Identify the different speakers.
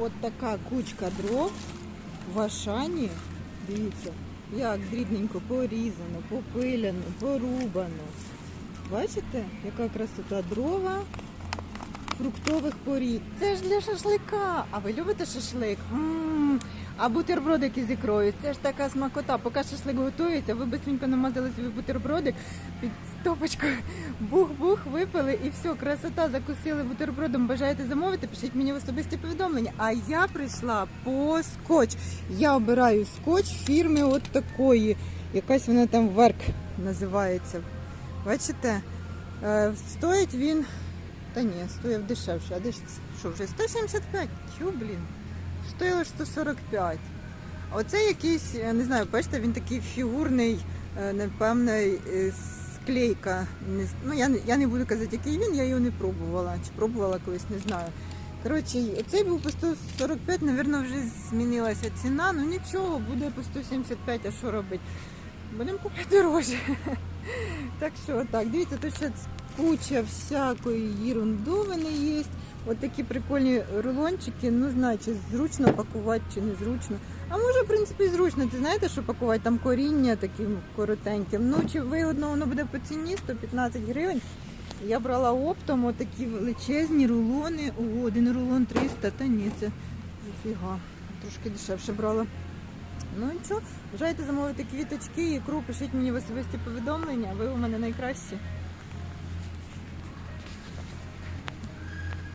Speaker 1: от така кучка дров в Ашані. Дивіться, як дрібненько порізано, попиляно, порубано. Бачите, яка красота дрова фруктових порід. Це ж для шашлика. А ви любите шашлик? м А бутербродики з ікрою. Це ж така смакота. Поки шашлик готується, ви быстренько намазали собі бутербродик під стопочкою. Бух-бух, випили і все, красота, закусили бутербродом. Бажаєте замовити? Пишіть мені в особисті повідомлення. А я прийшла по скотч. Я обираю скотч фірми от такої. Якась вона там верк називається. Бачите? Е, Стоїть він та ні, стояв дешевше. А де ж що вже 175? Тю, блін. Стоїло 145. А оце якийсь, я не знаю, бачите, він такий фігурний, е, напевно, е, склейка. Ну, я, я не буду казати, який він, я його не пробувала. Чи пробувала колись, не знаю. Коротше, цей був по 145, напевно, вже змінилася ціна. Ну нічого, буде по 175, а що робити? Будемо купити дорожче. Так що так, дивіться, тут ще куча всякої ерундовини є. От такі прикольні рулончики, ну значить, зручно пакувати чи не зручно. А може, в принципі, зручно. Ти знаєте, що пакувати там коріння таким коротеньким. Ну, чи вигодно воно буде по ціні 115 гривень. Я брала оптом отакі величезні рулони. О, один рулон 300, та ні, це зафіга. Трошки дешевше брала. Ну нічого, бажаєте замовити квіточки, ікру, пишіть мені в особисті повідомлення, ви у мене найкращі.